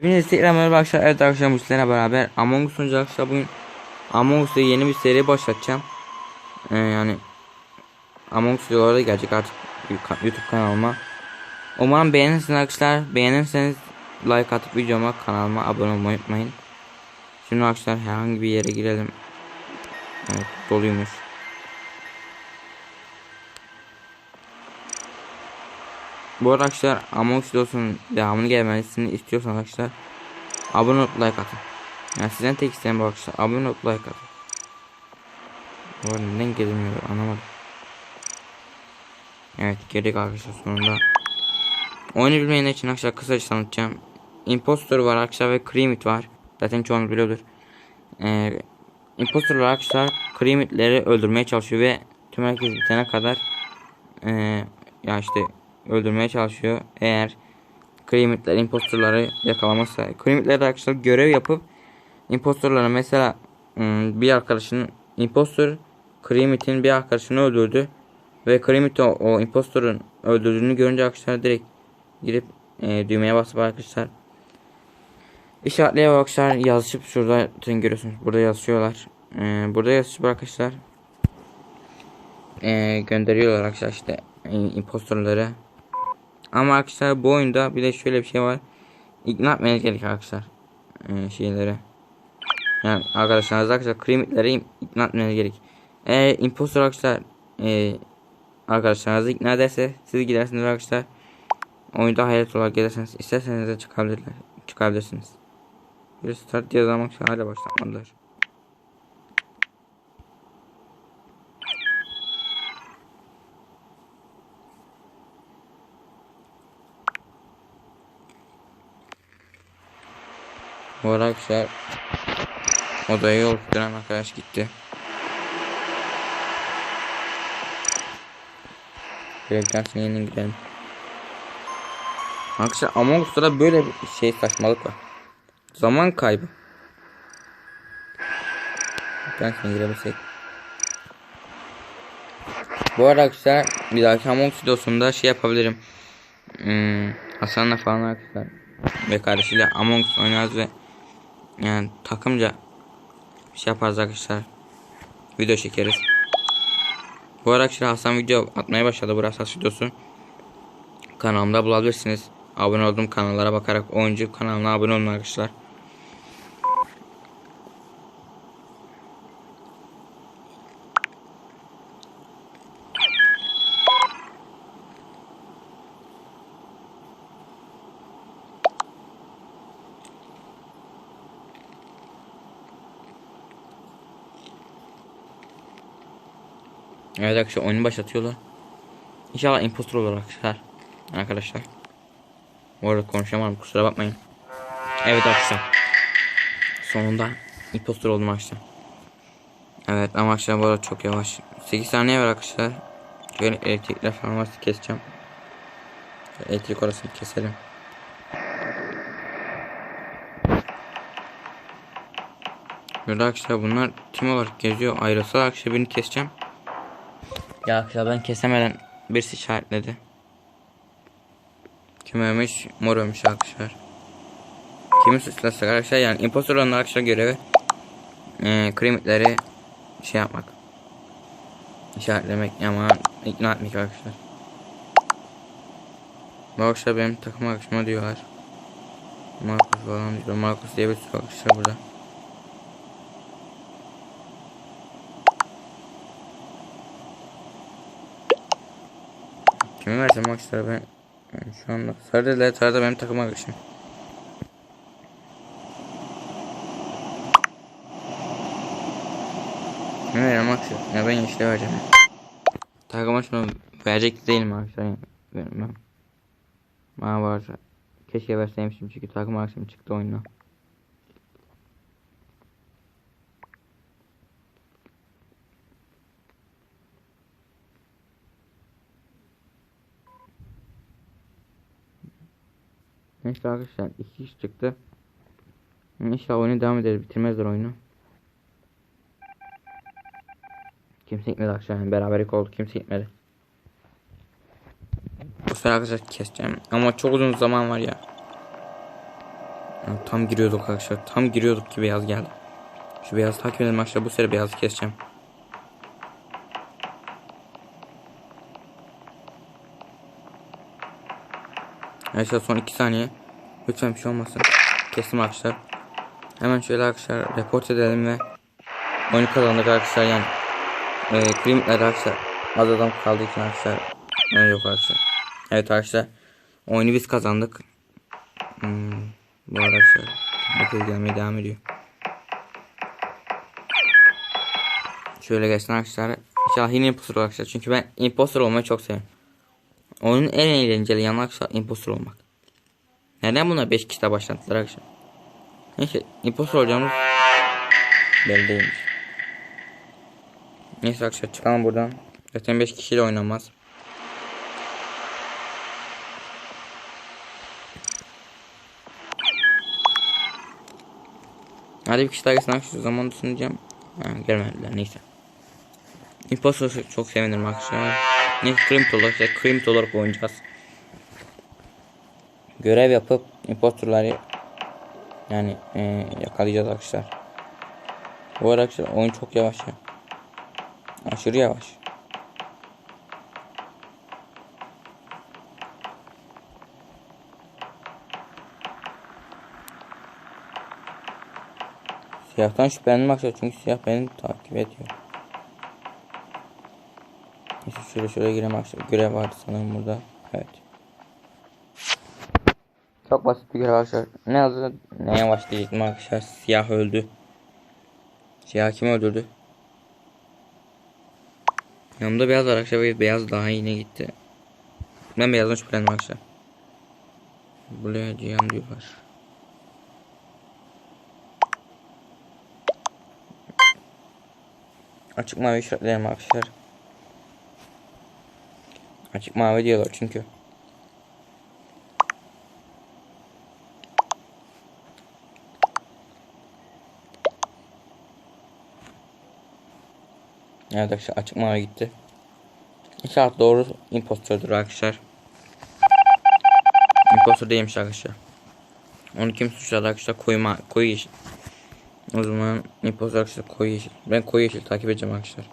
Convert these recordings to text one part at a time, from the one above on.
Hepinize tekrar merhaba arkadaşlar. Evet arkadaşlar bu sizlerle beraber Among Us arkadaşlar bugün Among Us'ta yeni bir seri başlatacağım. Ee, yani Among Us videoları gelecek artık YouTube kanalıma. Umarım beğenirsiniz arkadaşlar. Beğenirseniz like atıp videoma kanalıma abone olmayı unutmayın. Şimdi arkadaşlar herhangi bir yere girelim. Evet doluymuş. Bu arada arkadaşlar Among Us devamını gelmesini istiyorsanız arkadaşlar abone olup like atın. Yani sizden tek isteyen bu arkadaşlar abone olup like atın. Bu arada neden gelmiyor anlamadım. Evet gerek arkadaşlar sonunda. Oyunu bilmeyenler için arkadaşlar kısaca tanıtacağım. Impostor var arkadaşlar ve Creamit var. Zaten çoğunuz biliyordur. Ee, Impostor var arkadaşlar Creamit'leri öldürmeye çalışıyor ve tüm herkes bitene kadar ee, ya işte öldürmeye çalışıyor. Eğer Creamit'ler impostorları yakalamazsa. Creamit'ler de arkadaşlar görev yapıp impostorlara mesela ım, bir arkadaşının impostor Creamit'in bir arkadaşını öldürdü. Ve Creamit o, o impostorun öldürdüğünü görünce arkadaşlar direkt girip e, düğmeye basıp arkadaşlar işaretleye arkadaşlar yazışıp şurada görüyorsunuz burada yazışıyorlar. E, burada yazışıp arkadaşlar e, gönderiyorlar arkadaşlar işte e, impostorları. Ama arkadaşlar bu oyunda bir de şöyle bir şey var. İkna etmeniz gerek arkadaşlar. E, şeyleri. Yani arkadaşlarınız arkadaşlar kremitleri ikna etmeniz gerek. Eğer impostor arkadaşlar e, arkadaşlarınızı ikna ederse siz gidersiniz arkadaşlar. Oyunda hayalet olarak gelirseniz isterseniz de çıkabilirler. Çıkabilirsiniz. Bir start zaman hala başlatmadılar. Bu arada arkadaşlar odayı oluşturan arkadaş gitti. Reklam yeniden gidelim. Arkadaşlar Among Us'ta böyle bir şey saçmalık var. Zaman kaybı. Ben şimdi girebilsek. Bu arada arkadaşlar bir dahaki Among Us videosunda şey yapabilirim. Hmm, Hasan'la falan arkadaşlar ve kardeşiyle Among Us oynarız ve yani takımca bir şey yaparız arkadaşlar. Video çekeriz. Bu arada arkadaşlar Hasan video atmaya başladı. Burası Hasan videosu. Kanalımda bulabilirsiniz. Abone olduğum kanallara bakarak oyuncu kanalına abone olun arkadaşlar. Evet arkadaşlar oyunu başlatıyorlar. İnşallah impostor olur arkadaşlar. Arkadaşlar. Bu arada konuşamadım kusura bakmayın. Evet arkadaşlar. Sonunda impostor oldum arkadaşlar. Evet ama arkadaşlar bu arada çok yavaş. 8 saniye var arkadaşlar. Şöyle elektrikler falan varsa keseceğim. Elektrik orasını keselim. Burada arkadaşlar bunlar tim olarak geziyor. Ayrılsa arkadaşlar birini keseceğim. Ya ben kesemeden birisi işaretledi. Kim ölmüş? Mor ölmüş arkadaşlar. Kimi suçlasak arkadaşlar yani impostor olan arkadaşlar görevi e, kremitleri şey yapmak. İşaretlemek ama ikna etmek arkadaşlar. Bu arkadaşlar benim takım arkadaşıma diyorlar. Marcus falan diyor. Marcus diye bir arkadaşlar burada. Kimi versem arkadaşlar ben yani şu anda sarı dediler sarı da benim takım arkadaşım. Kimi vereceğim arkadaşlar? Ya ben yeşile vereceğim. Takım açma verecek değilim arkadaşlar. Yani vermem. Bana var. Keşke verseymişim çünkü takım arkadaşım çıktı oyuna. Neyse arkadaşlar iki iş çıktı. İnşallah oyunu devam ederiz. Bitirmezler oyunu. Kimse gitmedi arkadaşlar. Yani beraberlik oldu. Kimse gitmedi. Bu sefer arkadaşlar keseceğim. Ama çok uzun zaman var ya. Ya, tam giriyorduk arkadaşlar. Tam giriyorduk ki beyaz geldi. Şu beyaz takip edelim arkadaşlar. Bu sene beyazı keseceğim. Arkadaşlar son 2 saniye. Lütfen bir şey olmasın. Kestim arkadaşlar. Hemen şöyle arkadaşlar report edelim ve oyunu kazandık arkadaşlar yani. E, Krimitler arkadaşlar. Az adam kaldığı için arkadaşlar. Yani yok arkadaşlar. Evet arkadaşlar. Oyunu biz kazandık. Hmm, bu arkadaşlar. Bakın gelmeye devam ediyor. Şöyle geçsin arkadaşlar. İnşallah yine imposter arkadaşlar. Çünkü ben imposter olmayı çok seviyorum. Oyunun en eğlenceli yanı imposter olmak. Neden buna 5 kişi de başlattılar arkadaşlar? Neyse imposter olacağımız belli. Neyse arkadaşlar çıkalım buradan. Zaten 5 kişiyle oynamaz. Hadi bir kişi daha gelsin arkadaşlar. Zaman düşüneceğim. Ha, gelmediler neyse. Imposter çok sevinirim arkadaşlar. Neyse Crimp olarak, işte Crimp olarak oynayacağız. Görev yapıp imposterları yani e, yakalayacağız arkadaşlar. Bu arada arkadaşlar oyun çok yavaş ya. Aşırı yavaş. Siyahtan arkadaşlar çünkü siyah beni takip ediyor. Şöyle şöyle girelim arkadaşlar. Görev vardı sanırım burada. Evet. Çok basit bir görev arkadaşlar. Ne yazdı? Neye başlayacaktım arkadaşlar? Siyah öldü. Siyah kim öldürdü? Yanımda beyaz var arkadaşlar beyaz daha yine gitti. Ben beyazdan şüphelendim arkadaşlar. Buraya Cihan diyorlar. Açık mavi işaretlerim arkadaşlar. Açık mavi diyorlar çünkü. Evet arkadaşlar açık mavi gitti. İnşallah doğru impostördür arkadaşlar. Impostor değilmiş arkadaşlar. Onu kim suçladı arkadaşlar? Koyu, ma koyu yeşil. O zaman impostor arkadaşlar koyu yeşil. Ben koyu yeşil takip edeceğim arkadaşlar.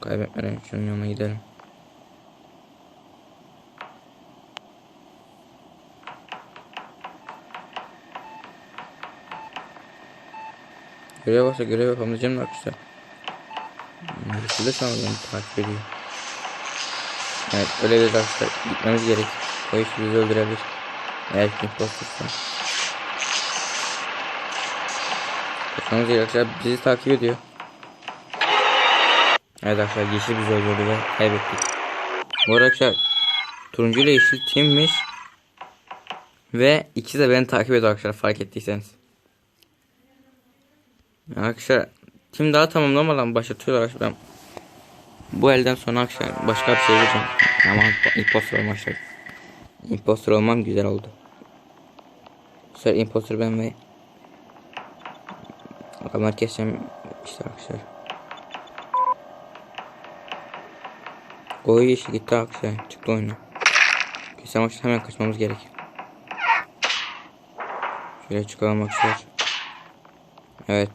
Kaybetmeden şunun yanına gidelim. Görev varsa görev yapamayacağım arkadaşlar. Yeşilde sanırım takip ediyor. Evet öyle bir arkadaşlar gitmemiz gerek. O iş bizi öldürebilir. Eğer kim postursa. Kaçmamız gerek arkadaşlar bizi takip ediyor. Evet arkadaşlar yeşil bizi öldürdü ve kaybettik. Bu arkadaşlar turuncu ile yeşil timmiş. Ve ikisi de beni takip ediyor arkadaşlar fark ettiyseniz. Arkadaşlar tim daha tamamlamadan başlatıyorlar. Ben bu elden sonra arkadaşlar başka bir şey yapacağım. Ama imposter olmak şart. Imposter olmam güzel oldu. Sefer imposter ben ve Adamlar keseceğim işte arkadaşlar. Koyu yeşil gitti arkadaşlar. Çıktı. Kesem arkadaşlar hemen kaçmamız gerek. Şöyle çıkalım arkadaşlar. Evet.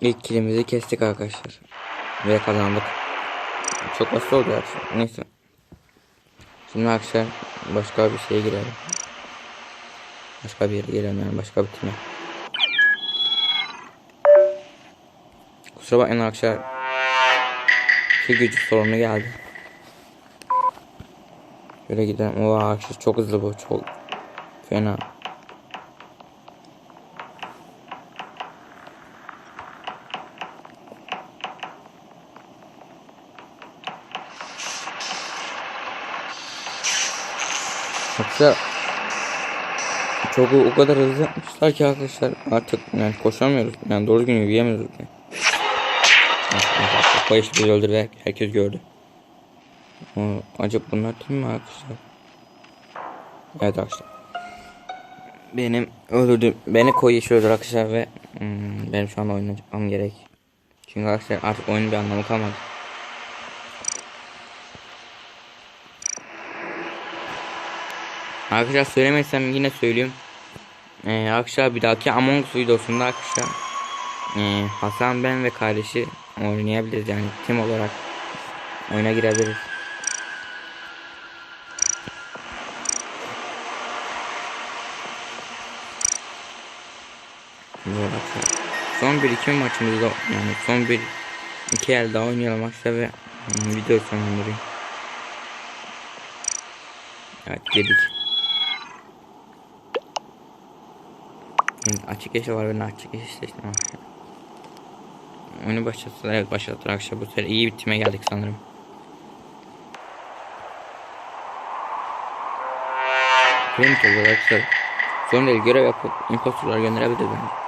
İlk kilimizi kestik arkadaşlar. Ve kazandık. Çok basit oldu arkadaşlar. Neyse. Şimdi arkadaşlar başka bir şeye girelim. Başka bir yere girelim yani başka bir time. Kusura bakmayın arkadaşlar. Bir gücü sorunu geldi. Şöyle gidelim. Oha arkadaşlar çok hızlı bu. Çok fena. Yoksa çok o kadar hızlı yapmışlar ki arkadaşlar artık yani koşamıyoruz yani doğru gün yürüyemiyoruz yani. Bayış bir öldür ve herkes gördü. O, acaba bunlar kim mi arkadaşlar? Evet arkadaşlar. Benim öldürdüm. Beni koy yeşil öldür arkadaşlar ve hmm, benim şu an oynamam gerek. Çünkü arkadaşlar artık oyunun bir anlamı kalmadı. Arkadaşlar söylemezsem yine söyleyeyim. Ee, arkadaşlar bir dahaki Among Us videosunda arkadaşlar ee, Hasan ben ve kardeşi oynayabiliriz yani tim olarak oyuna girebiliriz. Son bir iki maçımızda yani son bir iki el daha oynayalım arkadaşlar ve hmm, video sonlandırayım. Evet dedik. Açık yeşil var ben açık yeşil seçtim. Oyunu başlattılar evet başlattılar arkadaşlar bu sefer iyi bir time geldik sanırım. Print oldu arkadaşlar. Sonra değil görev yapıp impostorlar gönderebilir bence.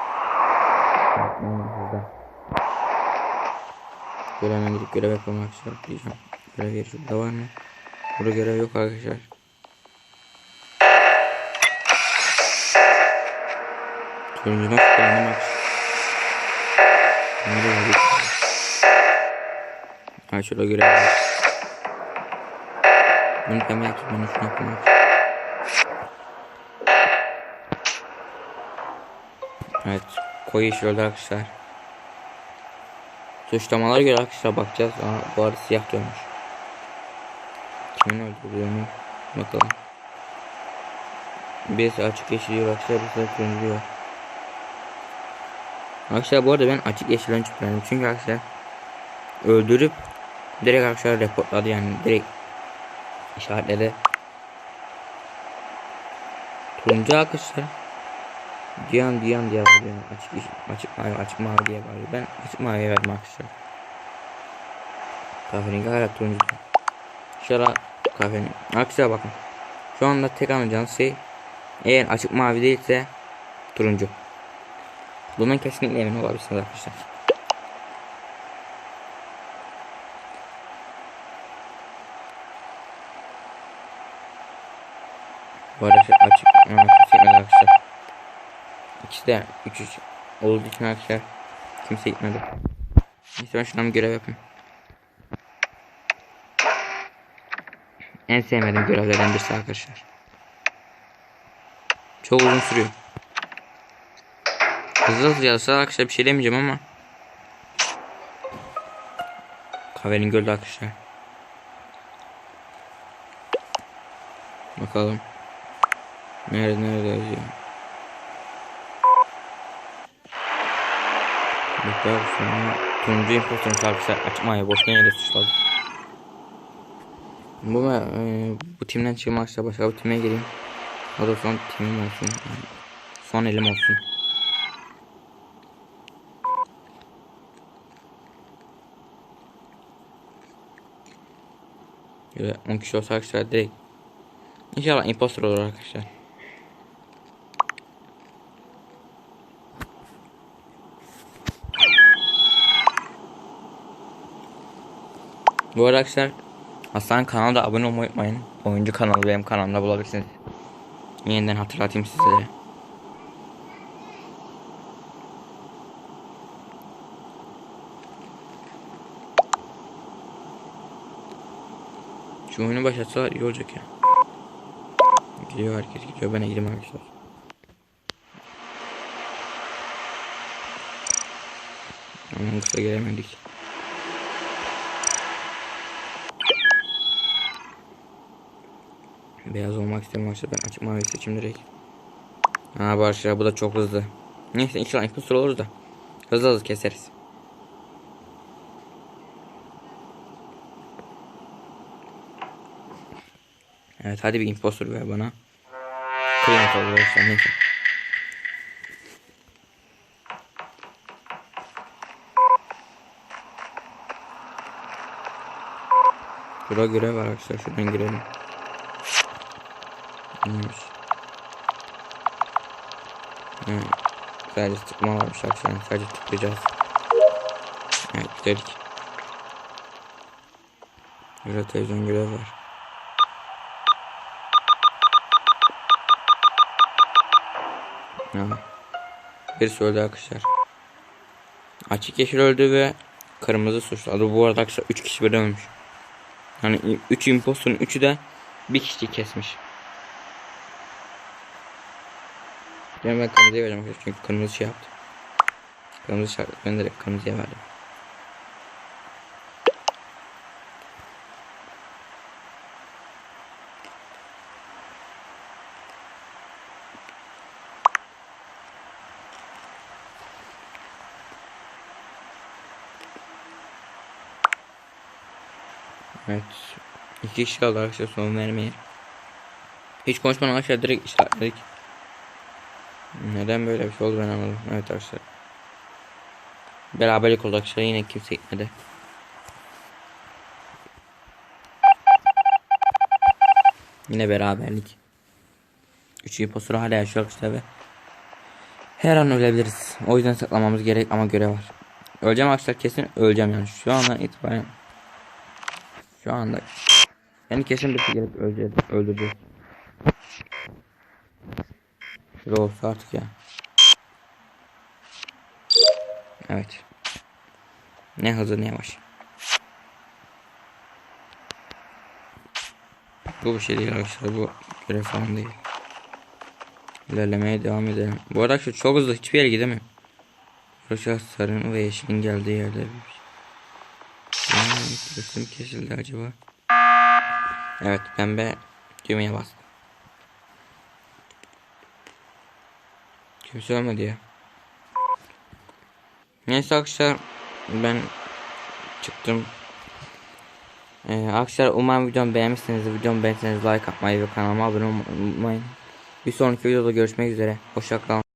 Böyle hemen gidip görev yapalım arkadaşlar diyeceğim. Görev yeri şurada var mı? Burada görev yok arkadaşlar. Turuncu nasıl beğendim bak. Nereye geldik? Ha şurada görev var. Bunu ben yaptım. Bunu şunu yapayım. Evet. Koyu yeşil oldu arkadaşlar. Suçlamalara göre arkadaşlar bakacağız. Aa, bu arada siyah dönmüş. Kimin öldürdüğünü bakalım. Birisi açık yeşil diyor arkadaşlar. Birisi turuncu diyor. Arkadaşlar bu arada ben açık yeşilden şüphelendim. Çünkü arkadaşlar öldürüp direkt arkadaşlar reportladı yani direkt işaretledi. Turuncu arkadaşlar Diyan diyan diye bağırıyor. Açık açık mavi, açık mavi diye bağırıyor. Ben açık maviye verdim arkadaşlar. Kahverengi hala turuncu. Şöyle kahverengi. Arkadaşlar bakın. Şu anda tek anlayacağınız şey eğer açık mavi değilse turuncu. Bundan kesinlikle emin olabilirsiniz arkadaşlar. Bu arada açık kimse arkadaşlar. İkisi de 3 3 olduğu için arkadaşlar kimse gitmedi. Neyse ben şuradan bir görev yapayım. En sevmediğim görevlerden birisi arkadaşlar. Çok uzun sürüyor. Hızlı hızlı yazsa arkadaşlar bir şey demeyeceğim ama Kahvenin gördü arkadaşlar. Bakalım. Nerede nerede yazıyor? Bekler sonra turuncu impostorun şarkısı açmaya boşuna yere suçladı. Bu e, bu timden çıkmaksa başka bir time gireyim. O da son timim olsun. Son elim olsun. Böyle 10 kişi olsa arkadaşlar direkt İnşallah impostor olur arkadaşlar. Bu arada arkadaşlar Hasan kanalda abone olmayı unutmayın. Oyuncu kanalı benim kanalımda bulabilirsiniz. Yeniden hatırlatayım sizlere. Şu oyunu başlatsalar iyi olacak ya. Gidiyor herkes gidiyor ben gideyim arkadaşlar. Aman kısa gelemedik. Beyaz olmak istemiyorum arkadaşlar ben açık mavi seçim direkt. Ha bu arkadaşlar bu da çok hızlı. Neyse inşallah impostor oluruz da. Hızlı hızlı keseriz. Evet hadi bir impostor ver bana. Kıymet arkadaşlar neyse. Şurada görev var arkadaşlar şuradan girelim. Neymiş? Evet. Sadece tıkma varmış arkadaşlar sadece tıklayacağız. Evet gidelim. Burada televizyon görev var. Ya. Birisi öldü arkadaşlar. Açık yeşil öldü ve kırmızı suçlu. Adı bu arada arkadaşlar 3 kişi birden ölmüş. Yani 3 impostorun 3'ü de bir kişi kesmiş. Yani ben kırmızıya vereceğim çünkü kırmızı şey yaptı. Kırmızı şart ben direkt kırmızıya verdim. Evet. İki kişi kaldı arkadaşlar son vermeye. Hiç konuşmadan arkadaşlar direkt işaretledik. Neden böyle bir şey oldu ben anladım. Evet arkadaşlar. Beraberlik oldu arkadaşlar yine kimse gitmedi. Yine beraberlik. Üç impostor hala yaşıyor arkadaşlar ve her an ölebiliriz. O yüzden saklamamız gerek ama görev var. Öleceğim arkadaşlar kesin öleceğim yani şu andan itibaren. Şu anda. Yani kesin bir şey gelip öleceğiz, öldüreceğiz. Şurada olsa artık ya. Evet. Ne hızlı ne yavaş. Bu bir şey değil arkadaşlar bu görev falan değil. İlerlemeye devam edelim. Bu arada arkadaşlar çok hızlı hiçbir yere gidemiyorum. Arkadaşlar sarının ve yeşilin geldiği yerde bir Resim kesildi acaba. Evet pembe düğmeye bastım. Kimse ölmedi ya. Neyse arkadaşlar ben çıktım. Ee, arkadaşlar umarım videomu beğenmişsiniz. Videomu beğenseniz like atmayı ve kanalıma abone olmayı unutmayın. Bir sonraki videoda görüşmek üzere. Hoşçakalın.